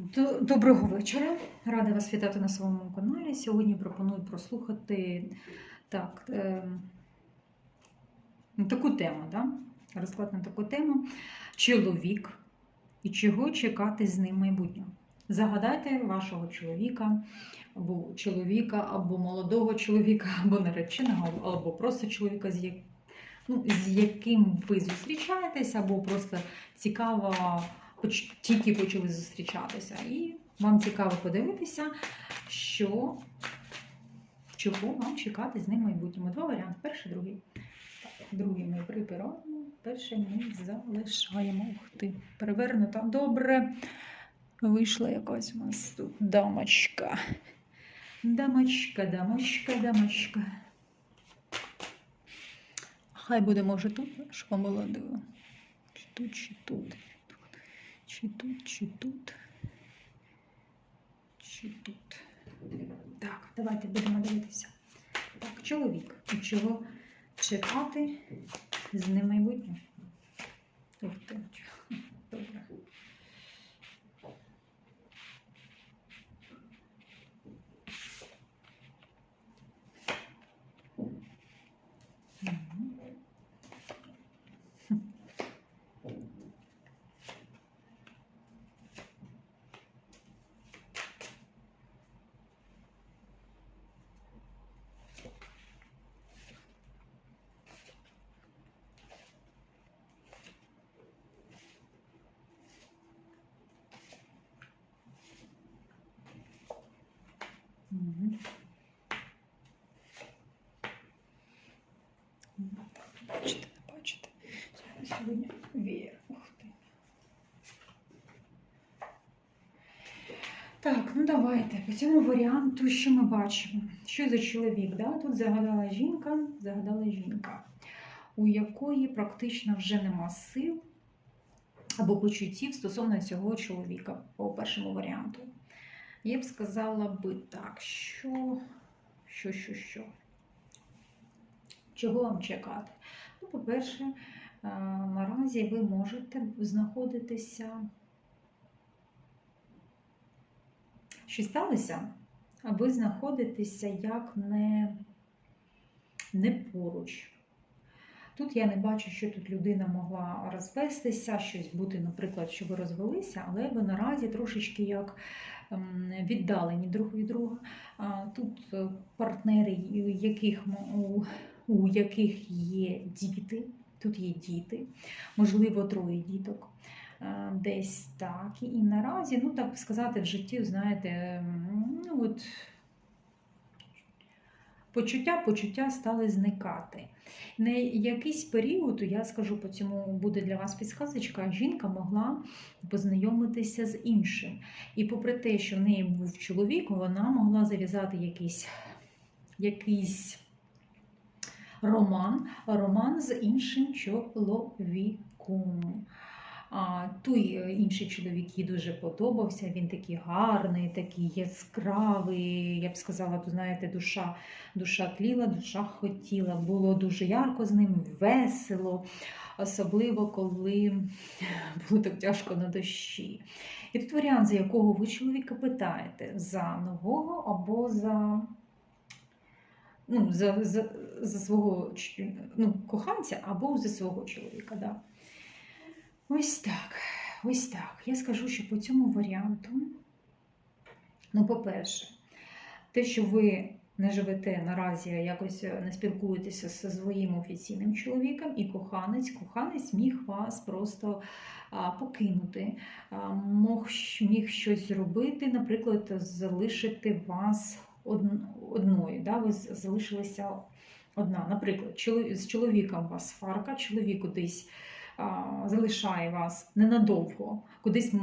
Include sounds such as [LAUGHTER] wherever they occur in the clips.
До- Доброго вечора. Рада вас вітати на своєму каналі. Сьогодні пропоную прослухати так, е, таку тему, да? розклад на таку тему. Чоловік і чого чекати з ним майбутнього. Загадайте вашого чоловіка, або чоловіка, або молодого чоловіка, [LAUGHS] або нареченого, або просто чоловіка, з, як... ну, з яким ви зустрічаєтесь, або просто цікаво поч- тільки почали зустрічатися. І вам цікаво подивитися, що чого вам чекати з ним в майбутньому. Два варіанти. Перший, другий. Другий ми прибираємо, перший ми залишаємо. Ух ти, перевернуто. Добре. Вийшла якась у нас тут дамочка. Дамочка, дамочка, дамочка. Хай буде, може, тут, було диво. Чи тут, чи тут. Чи тут, чи тут. Чи тут. Так, давайте будемо дивитися. Так, чоловік. Чого чекати з ним майбутнє? Ух ти. Бачите, не бачите. Сьогодні віє. Ух ти. Так, ну давайте. По цьому варіанту, що ми бачимо? Що за чоловік? Да? Тут загадала жінка, загадала жінка, у якої практично вже нема сил або почуттів стосовно цього чоловіка по першому варіанту. Я б сказала би так, що, що, що, що. Чого вам чекати? Ну, по-перше, е, наразі ви можете знаходитися. Щось сталося, ви знаходитеся як не, не поруч. Тут я не бачу, що тут людина могла розвестися, щось бути, наприклад, що ви розвелися, але ви наразі трошечки як ем, віддалені друг від друга. Тут е, партнери, яких, у, яких є діти, тут є діти, можливо, троє діток. Е, Десь так. І наразі, ну так сказати, в житті, знаєте, ну от почуття, почуття стали зникати. На якийсь період, я скажу по цьому буде для вас підсказочка, жінка могла познайомитися з іншим. І попри те, що в неї був чоловік, вона могла зав'язати якийсь, якийсь роман, роман з іншим чоловіком. А той е, інший чоловік їй дуже подобався. Він такий гарний, такий яскравий. Я б сказала, то знаєте, душа, душа тліла, душа хотіла. Було дуже ярко з ним, весело, особливо коли [LAUGHS] було так тяжко на дощі. І тут варіант, за якого ви чоловіка питаєте: за нового або за. Ну, за, за, за свого ну, коханця або за свого чоловіка. Да. Ось так. Ось так. Я скажу, що по цьому варіанту, ну, по-перше, те, що ви не живете наразі, якось не спілкуєтеся зі своїм офіційним чоловіком, і коханець, коханець міг вас просто покинути, міг щось зробити, наприклад, залишити вас од- одною. Да? Ви залишилися одна. Наприклад, з чоловіком вас фарка, чоловік а, залишає вас ненадовго, кудись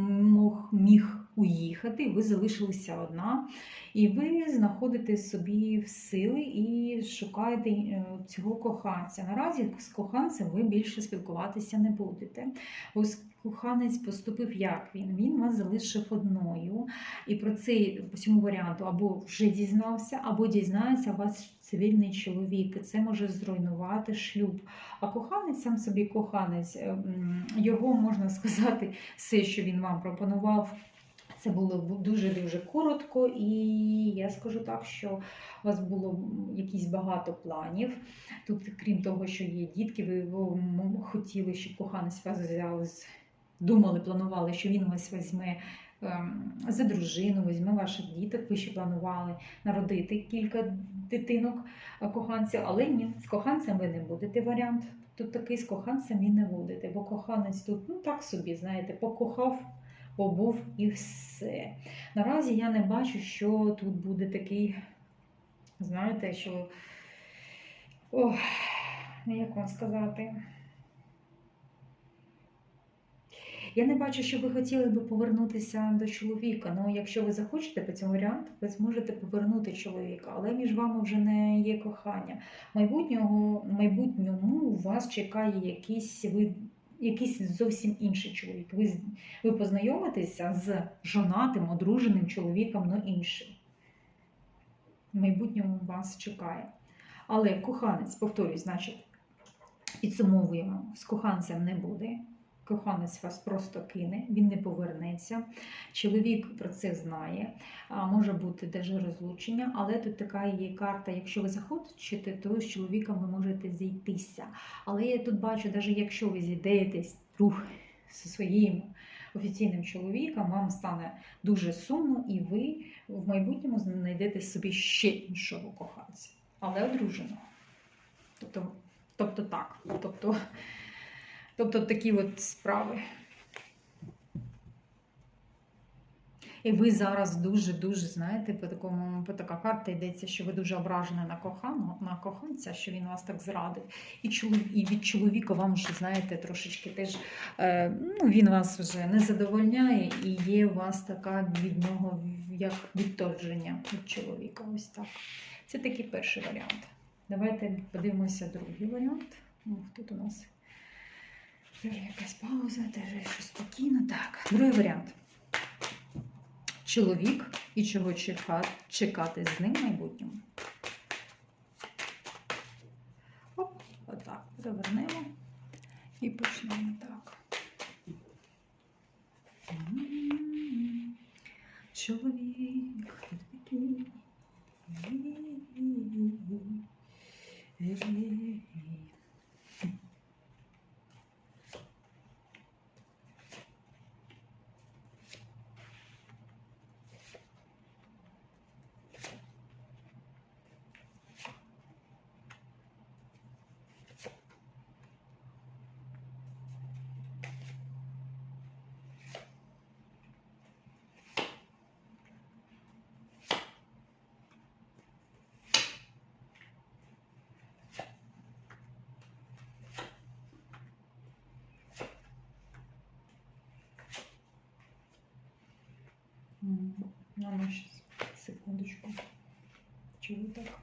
міг уїхати, ви залишилися одна, і ви знаходите собі сили і шукаєте е, цього коханця. Наразі з коханцем ви більше спілкуватися не будете. Ось коханець поступив як він. Він вас залишив одною. І про цей по цьому варіанту або вже дізнався, або дізнається вас цивільний чоловік. І це може зруйнувати шлюб. А коханець сам собі коханець, е, його можна сказати, все, що він вам пропонував. Це було дуже-дуже коротко, і я скажу так, що у вас було якісь багато планів. Тут, крім того, що є дітки, ви хотіли, щоб коханець вас взяв, думали, планували, що він вас візьме за дружину, візьме ваших діток. Ви ще планували народити кілька дитинок коханців, але ні, з коханцем ви не будете варіант. Тут такий з коханцем і не будете, бо коханець тут, ну так собі, знаєте, покохав, побув і все. Наразі я не бачу, що тут буде такий, знаєте, що. Ох, ну, як вам сказати. Я не бачу, що ви хотіли би повернутися до чоловіка. Ну, якщо ви захочете по цьому варіанту, ви зможете повернути чоловіка, але між вами вже не є кохання. Майбутнього, майбутньому у вас чекає якийсь ви. Якийсь зовсім інший чоловік. Ви, ви познайомитеся з жонатим, одруженим чоловіком, але іншим. В майбутньому вас чекає. Але коханець, повторюсь, значить, підсумовуємо, з коханцем не буде. Коханець вас просто кине, він не повернеться. Чоловік про це знає, може бути даже розлучення, але тут така є карта. Якщо ви захочете, то з чоловіком ви можете зійтися. Але я тут бачу, навіть якщо ви зійдетесь друг зі своїм офіційним чоловіком, вам стане дуже сумно, і ви в майбутньому знайдете собі ще іншого коханця, але одруженого. Тобто, тобто так. Тобто, тобто такі от справи. І ви зараз дуже-дуже знаєте, по такому по така карта йдеться, що ви дуже ображені на кохану, на коханця, що він вас так зрадив. І і від чоловіка вам вже знаєте трошечки теж е, ну, він вас вже не задовольняє, і є у вас така від нього як відторження від чоловіка. Ось так. Це такий перший варіант. Давайте подивимося другий варіант. Ух, тут у нас теж якась пауза, теж щось спокійно. Так, другий варіант. Чоловік і чого чекати, з ним в майбутньому. Оп, отак, перевернемо і почнемо так. Чоловік такий. Ну, щас, секундочку. Чого так?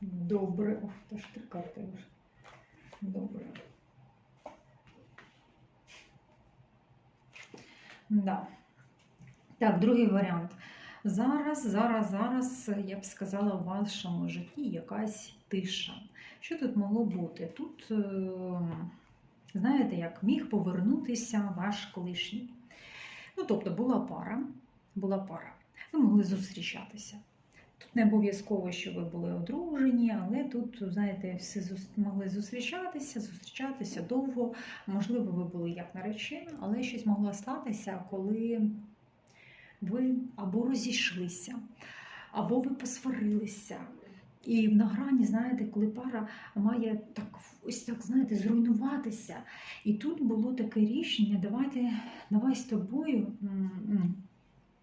Добре. Ох, та ж три карти вже. Добре. Да. Так, другий варіант. Зараз, зараз, зараз, я б сказала, у вашому житті якась тиша. Що тут могло бути? Тут, е, знаєте, як міг повернутися ваш колишній. Ну, тобто була пара, була пара. Ви могли зустрічатися. Тут не обов'язково, що ви були одружені, але тут, знаєте, всі могли зустрічатися, зустрічатися довго. Можливо, ви були як наречена, але щось могло статися, коли ви або розійшлися, або ви посварилися. І на грані, знаєте, коли пара має так ось так, знаєте, зруйнуватися. І тут було таке рішення: давайте, давай з тобою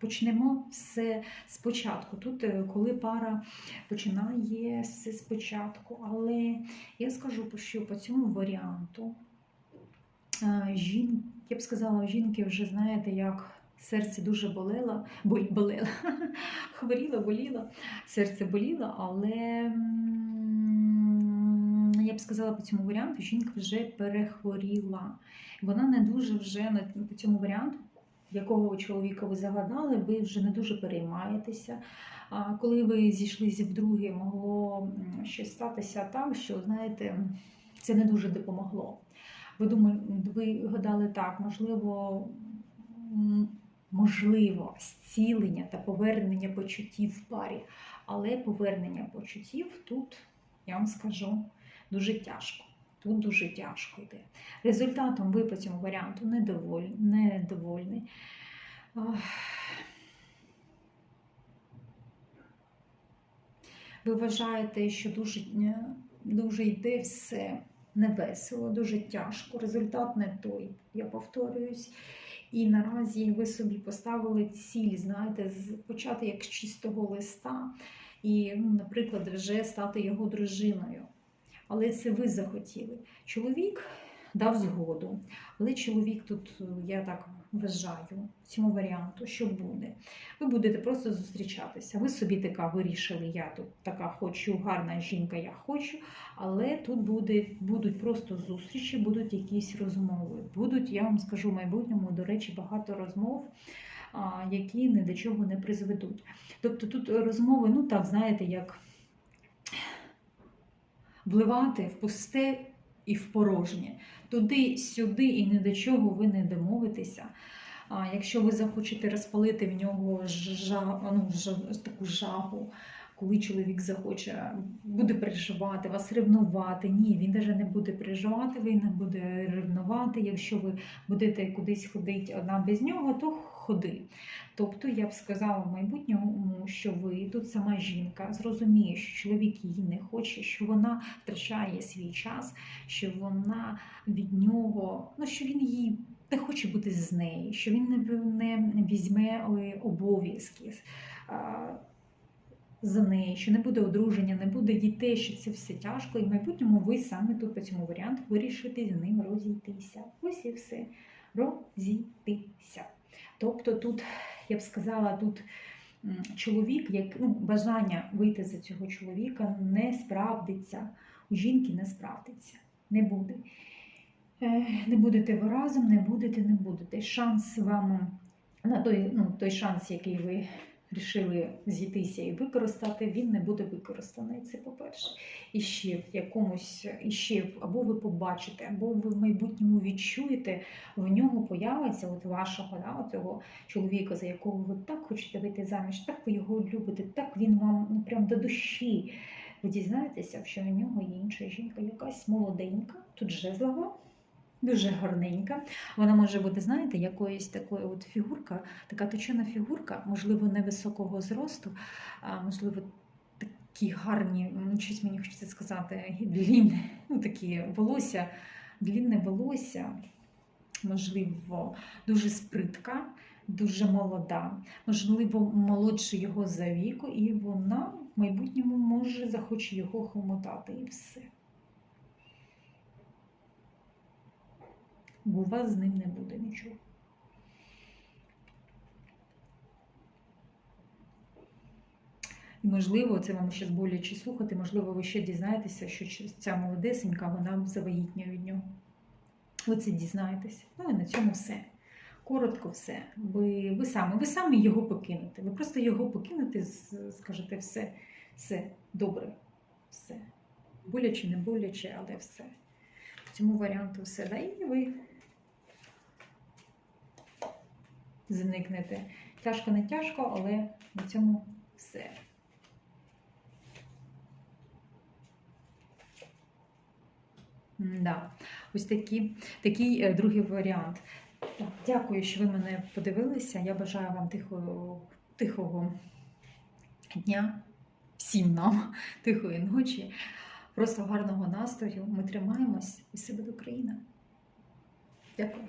почнемо все спочатку. Тут, е, коли пара починає все спочатку, але я скажу, що по цьому варіанту е, жін, я б сказала, жінки вже знаєте, як серце дуже болело, боль- болело, [LAUGHS] хворіло, боліло, серце боліло, але я б сказала, по цьому варіанту жінка вже перехворіла. Вона не дуже вже по цьому варіанту, якого чоловіка ви загадали, ви вже не дуже переймаєтеся. А коли ви зійшлися вдруге, могло щось статися так, що знаєте, це не дуже допомогло. Ви думали, ви гадали так, можливо, можливо зцілення та повернення почуттів в парі. Але повернення почуттів тут, я вам скажу, дуже тяжко. Тут дуже тяжко йде. Результатом ви по цьому варіанту недоволь- недовольний. Ви вважаєте, що дуже, е, дуже йде все невесело, дуже тяжко. Результат не той, я повторююсь. І наразі ви собі поставили ціль, знаєте, почати як з чистого листа, і, ну, наприклад, вже стати його дружиною. Але це ви захотіли. Чоловік дав згоду, але чоловік тут, е, я так вважаю, в цьому варіанту, що буде. Ви будете просто зустрічатися. Ви собі така вирішили, я тут така хочу, гарна жінка, я хочу. Але тут буде, будуть просто зустрічі, будуть якісь розмови. Будуть, я вам скажу, в майбутньому, до речі, багато розмов, які ні до чого не призведуть. Тобто тут розмови, ну так, знаєте, як вливати в пусте і в порожнє. Туди-сюди і ні до чого ви не домовитеся. А якщо ви захочете розпалити в нього жа, ну, жа- таку жагу, коли чоловік захоче, буде переживати, вас ревнувати. Ні, він навіть не буде переживати, він не буде ревнувати. Якщо ви будете кудись ходити одна без нього, то ходи. Тобто я б сказала в майбутньому, що ви тут сама жінка зрозуміє, що чоловік її не хоче, що вона втрачає свій час, що вона від нього, ну що він її не хоче бути з нею, що він не, візьме е, обов'язки за неї, що не буде одруження, не буде дітей, що це все тяжко, і в майбутньому ви саме тут по цьому варіанту вирішите з ним розійтися. Ось і все. Розійтися. Тобто тут, я б сказала, тут чоловік, як ну, бажання вийти за цього чоловіка не справдиться. У жінки не справдиться, не буде. Е, Не будете ви разом, не будете, не будете. Шанс вам на той, ну, той шанс, який ви вирішили зійтися і використати, він не буде використаний. Це по-перше. І ще в якомусь, і ще або ви побачите, або ви в майбутньому відчуєте, в ньому появиться от вашого да, цього чоловіка, за якого ви так хочете вийти заміж, так ви його любите, так він вам ну, прям до душі. Ви дізнаєтеся, що у нього є інша жінка, якась молоденька, тут жезлова, дуже гарненька. Вона може бути, знаєте, якоїсь такої от фігурка, така точена фігурка, можливо, невисокого зросту, а можливо, такі гарні, щось мені хочеться сказати, длінне, ну такі волосся, длінне волосся, можливо, дуже спритка. Дуже молода, можливо, молодше його за віку, і вона в майбутньому може захоче його хомотати і все. Бо у вас з ним не буде нічого. І, можливо, це вам ще боляче слухати, можливо, ви ще дізнаєтеся, що ця молодесенька, вона завагітнює від нього. Ви це дізнаєтесь. Ну і на цьому все. Коротко все. Ви, ви самі, ви самі його покинете. Ви просто його покинете, скажете все, все добре, все. Боляче, не боляче, але все. В цьому варіанту все. Да, і ви зникнете. Тяжко, не тяжко, але на цьому все. Да. Ось такі, такий е, другий варіант. Так, дякую, що ви мене подивилися. Я бажаю вам тихого, тихого дня, всім нам [LAUGHS] тихої ночі, просто гарного настрою. Ми тримаємось і все буде Україна. Дякую.